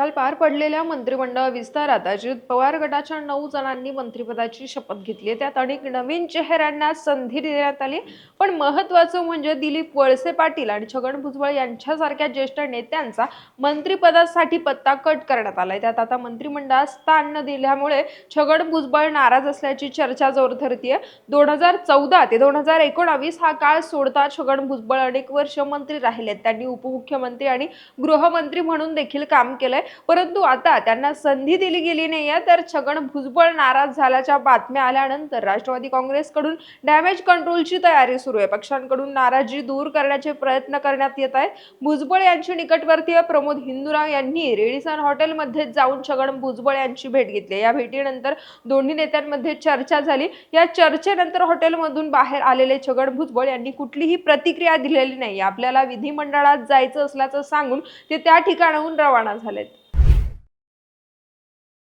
काल पार पडलेल्या मंत्रिमंडळ विस्तारात अजित पवार गटाच्या नऊ जणांनी मंत्रिपदाची शपथ घेतली. त्यात अनेक नवीन चेहऱ्यांना संधी देण्यात आली. पण महत्वाचं म्हणजे दिलीप वळसे पाटील आणि छगन भुजबळ यांच्यासारख्या ज्येष्ठ नेत्यांचा मंत्रिपदासाठी पत्ता कट करण्यात आलाय. त्यात आता मंत्रिमंडळात स्थान न दिल्यामुळे छगन भुजबळ नाराज असल्याची चर्चा जोर धरतीये. दोन हजार चौदा ते दोन हजार एकोणावीस हा काळ सोडता छगन भुजबळ अनेक वर्ष मंत्री राहिलेत. त्यांनी उपमुख्यमंत्री आणि गृहमंत्री म्हणून देखील काम केलंय. परंतु आता त्यांना संधी दिली गेली नाहीये तर छगन भुजबळ नाराज झाल्याच्या बातम्या आल्यानंतर राष्ट्रवादी काँग्रेसकडून डॅमेज कंट्रोलची तयारी सुरू आहे. पक्षांकडून नाराजी दूर करण्याचे प्रयत्न करण्यात येत आहेत. भुजबळ यांचे निकटवर्तीय प्रमोद हिंदुराव यांनी रेडिसन हॉटेलमध्ये जाऊन छगन भुजबळ यांची भेट घेतली. या भेटीनंतर दोन्ही नेत्यांमध्ये चर्चा झाली. या चर्चेनंतर हॉटेलमधून बाहेर आलेले छगन भुजबळ यांनी कुठलीही प्रतिक्रिया दिलेली नाही. आपल्याला विधिमंडळात जायचं असल्याचं सांगून ते त्या ठिकाणाहून रवाना झालेत.